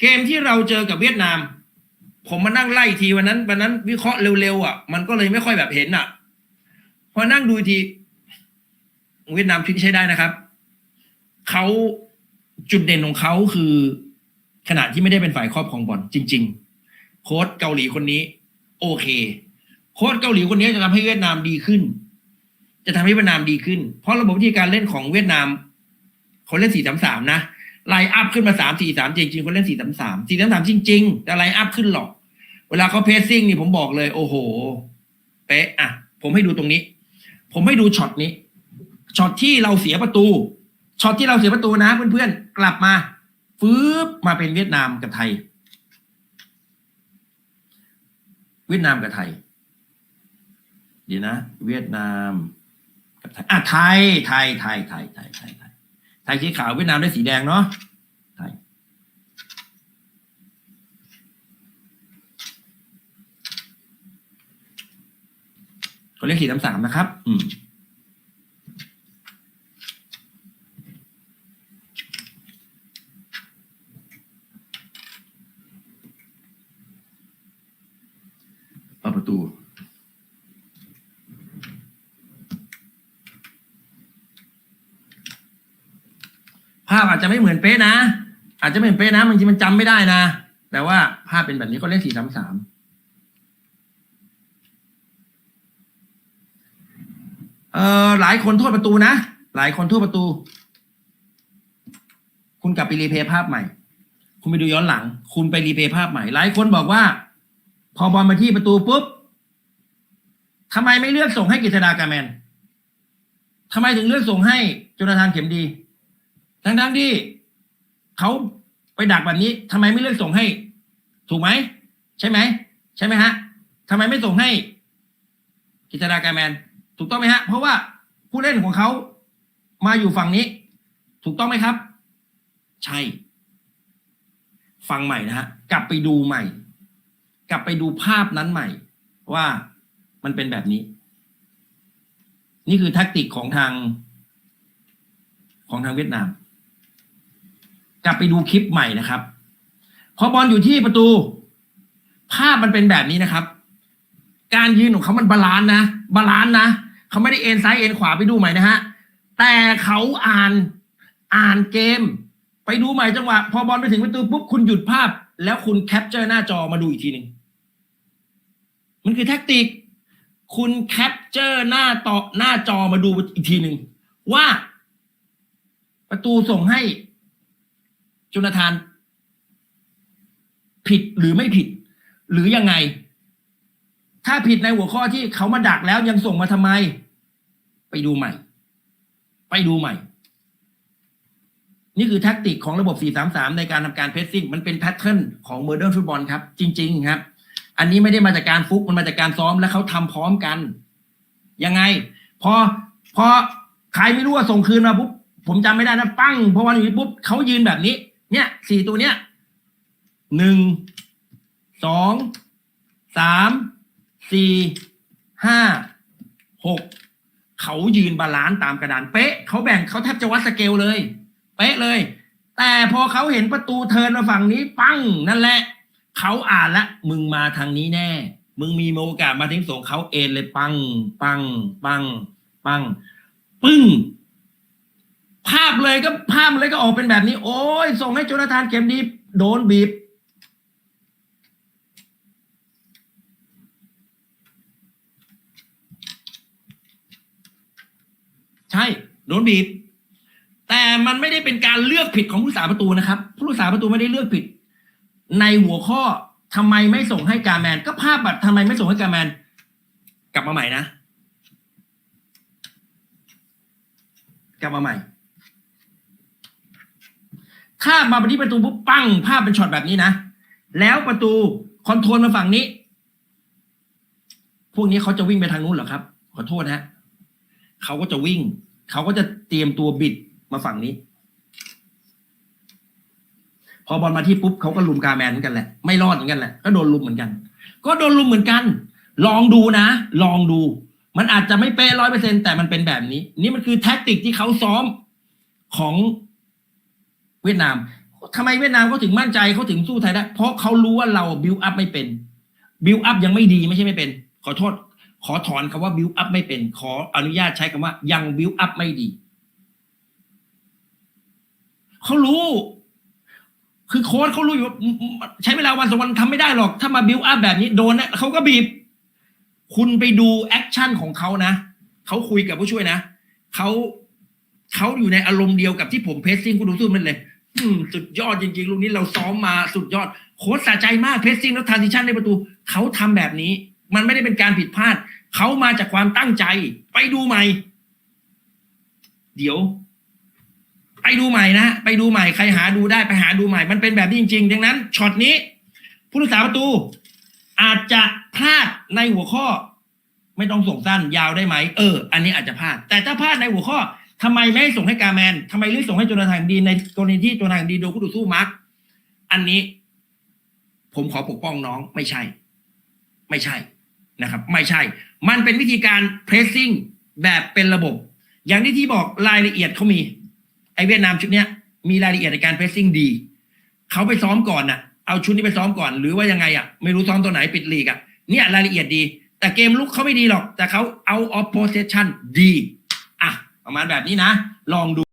เกมที่เราเจอกับเวียดนาม ผมมานั่งไล่ทีวันนั้นวันนั้นวิเคราะห์เร็วๆอะมันก็เลยไม่ค่อยแบบเห็นอะพอนั่งดูที เวียดนามพลิกใช้ได้นะครับเขาจุดเด่นของเขาคือ ขณะที่ไม่ได้เป็นฝ่ายครอบครองบอลจริง ๆ โค้ชเกาหลีคนนี้ โอเค โค้ชเกาหลีคนนี้จะทำให้เวียดนามดีขึ้น จะทำให้เวียดนามดีขึ้น เพราะระบบวิธีการเล่นของเวียดนามเขาเล่นสี่สามสามนะ ไลน์อัพขึ้นมาสามสี่สามจริงๆเขาเล่นสี่สามสามสี่สามสามจริง ๆ แต่ไลน์อัพขึ้นหรอก เวลาเขาเพสซิ่งนี่ผมบอกเลย โอ้โห เป๊ะอะ ผมให้ดูตรงนี้ ผมให้ดูช็อตนี้ช็อตที่เราเสียประตูช็อตที่เราเสียประตูนะเพื่อนๆกลับมาฟืบมาเป็นเวียดนามกับไทย เวียดนามกับไทยดีนะ เวียดนามกับไทยอะไทยไทยไทยไทยไทยไทย ทยไทยสีขาวเวียดนามได้สีแดงเนาะไทยเขาเรียกสีสามสามนะครับ อืมเปิดประตู ภาพอาจจะไม่เหมือนเป๊ะนะ อาจจะไม่เหมือนเป๊ะนะบางทีมันจำไม่ได้นะ แต่ว่าภาพเป็นแบบนี้ก็เล่นสี่สามสามเอ่อหลายคนโทษประตูนะ หลายคนโทษประตู คุณกลับไปรีเพย์ภาพใหม่ คุณไปดูย้อนหลัง คุณไปรีเพย์ภาพใหม่ หลายคนบอกว่า พอบอลมาที่ประตูปุ๊บทำไมไม่เลือกส่งให้กฤษดากาแมนทำไมถึงเลือกส่งให้จุนทานเข็มดี ทั้งๆที่เขาไปดักแบบนี้ทำไมไม่เลือกส่งให้ ถูกไหม ใช่ไหม ใช่ไหมฮะทำไมไม่ส่งให้กฤษดากาแมน ถูกต้องไหมฮะ เพราะว่าผู้เล่นของเขามาอยู่ฝั่งนี้ ถูกต้องไหมครับ ใช่ ฟังใหม่นะฮะ กลับไปดูใหม่ กลับไปดูภาพนั้นใหม่ ว่ามันเป็นแบบนี้ นี่คือแท็กติกของทาง ของทางเวียดนาม กลับไปดูคลิปใหม่นะครับ พอบอลอยู่ที่ประตู ภาพมันเป็นแบบนี้นะครับ การยืนของเขามันบาลานซ์นะบาลานซ์นะเขาไม่ได้เอ็นซ้ายเอ็นขวาไปดูใหม่นะฮะแต่เขาอ่านอ่านเกม ไปดูใหม่จังหวะ พอบอลไปถึงประตูปุ๊บคุณหยุดภาพ แล้วคุณแคปเจอร์หน้าจอมาดูอีกทีหนึ่งมันคือแท็กติก คุณแคปเจอร์หน้าต่อหน้าจอมาดูอีกทีหนึ่งว่าประตูส่งให้ จุนทาน ผิดหรือไม่ผิด หรือยังไง ถ้าผิดในหัวข้อที่เขามาดักแล้วยังส่งมาทำไม ไปดูใหม่ ไปดูใหม่ นี่คือแท็กติกของระบบ 433 ในการทำการเพสซิ่ง มันเป็นแพทเทิร์นของโมเดิร์นฟุตบอลครับ จริง ๆ ครับ อันนี้ไม่ได้มาจากการฟุกมันมาจากการซ้อมและเขาทำพร้อมกัน ยังไง พอพอใครไม่รู้ว่าส่งคืนมาปุ๊บผมจำไม่ได้นะ ปั้งพอวันนี้ปุ๊บเขายืนแบบนี้ เนี่ยสี่ตัวเนี้ยหนึ่งสองสามสี่ห้าหกเขายืนบาลานซ์ตามกระดานเป๊ะเขาแบ่งเขาแทบจะวัดสเกลเลย เป๊ะเลย แต่พอเขาเห็นประตูเทินมาฝั่งนี้ปั้งนั่นแหละเขาอ่านละ มึงมาทางนี้แน่ มึงมีโอกาสมาทิ้งส่งเขาเอ็นเลย ปัง ปัง ปัง ปัง ปึ้ง ภาพเลยก็ภาพเลยก็ออกเป็นแบบนี้ โอ้ยส่งให้โจนาธานเกมดีโดนบีบ ใช่ โดนบีบ แต่มันไม่ได้เป็นการเลือกผิดของผู้สาประตูนะครับ ผู้รักษาประตูไม่ได้เลือกผิด ในหัวข้อทำไมไม่ส่งให้กาแมน ก็ภาพบัตรทำไมไม่ส่งให้กาแมน กลับมาใหม่นะ กลับมาใหม่ ถ้ามาไปที่ประตูปุ๊บปั้งภาพเป็นช็อตแบบนี้นะแล้วประตูคอนโทรลมาฝั่งนี้ พวกนี้เขาจะวิ่งไปทางนู้นเหรอครับ ขอโทษนะฮะเขาก็จะวิ่ง เขาก็จะเตรียมตัวบิดมาฝั่งนี้ พอบอลมาที่ปุ๊บเขาก็ลุมกาแมนเหมือนกันแหละ ไม่รอดเหมือนกันแหละ ก็โดนลุมเหมือนกัน ก็โดนลุมเหมือนกัน ลองดูนะ ลองดู มันอาจจะไม่เป๊ะร้อยเปอร์เซ็นแต่มันเป็นแบบนี้ นี่มันคือแท็กติกที่เขาซ้อมของ เวียดนามทำไมเวียดนามเขาถึงมั่นใจเขาถึงสู้ไทยได้ เพราะเขารู้ว่าเราบิวอัพไม่เป็นบิวอัพยังไม่ดีไม่ใช่ไม่เป็น ขอโทษ ขอถอนคำว่าบิวอัพไม่เป็น ขออนุญาตใช้คำว่า ยังบิวอัพไม่ดีเขารู้ คือโค้ชเขารู้อยู่ว่าใช้เวลาวันสองวันทำไม่ได้หรอก ถ้ามาบิวอัพแบบนี้โดนนะเขาก็บีบ คุณไปดูแอคชั่นของเขานะเขาคุยกับผู้ช่วยนะเขา เขาอยู่ในอารมณ์เดียวกับที่ผมเพสซิ่งคุณดูสู้มันเลย อืมสุดยอดจริงๆลูกนี้เราซ้อมมาสุดยอด โค้ชสะใจมากเพสซิ่งแล้วทรานซิชันในประตูเขาทำแบบนี้ มันไม่ได้เป็นการผิดพลาด เขามาจากความตั้งใจ ไปดูใหม่ เดี๋ยว ไปดูใหม่นะไปดูใหม่ใครหาดูได้ไปหาดูใหม่ มันเป็นแบบนี้จริงๆดังนั้นช็อตนี้ ผู้รักษาประตู อาจจะพลาดในหัวข้อ ไม่ต้องส่งสั้นยาวได้ไหมเออ อันนี้อาจจะพลาด แต่ถ้าพลาดในหัวข้อ ทำไมไม่ส่งให้กาแมนทำไมเลือกส่งให้โจนาธานดีในกรณีที่โจนาธานดีโดนคู่ต่อสู้มาร์กอันนี้ ผมขอปกป้องน้องไม่ใช่ ไม่ใช่นะครับ ไม่ใช่ มันเป็นวิธีการเพรสซิ่งแบบเป็นระบบ อย่างที่ที่บอกรายละเอียดเขามี ไอเวียดนามชุดเนี้ย มีรายละเอียดในการเพรสซิ่งดีเขาไปซ้อมก่อนน่ะ เอาชุดนี้ไปซ้อมก่อน หรือว่ายังไงอะไม่รู้ซ้อมตัวไหนปิดลีกอะเนี่ยรายละเอียดดี แต่เกมลุกเขาไม่ดีหรอก แต่เขาเอาออฟโพสเซชันดี ประมาณแบบนี้นะ ลองดู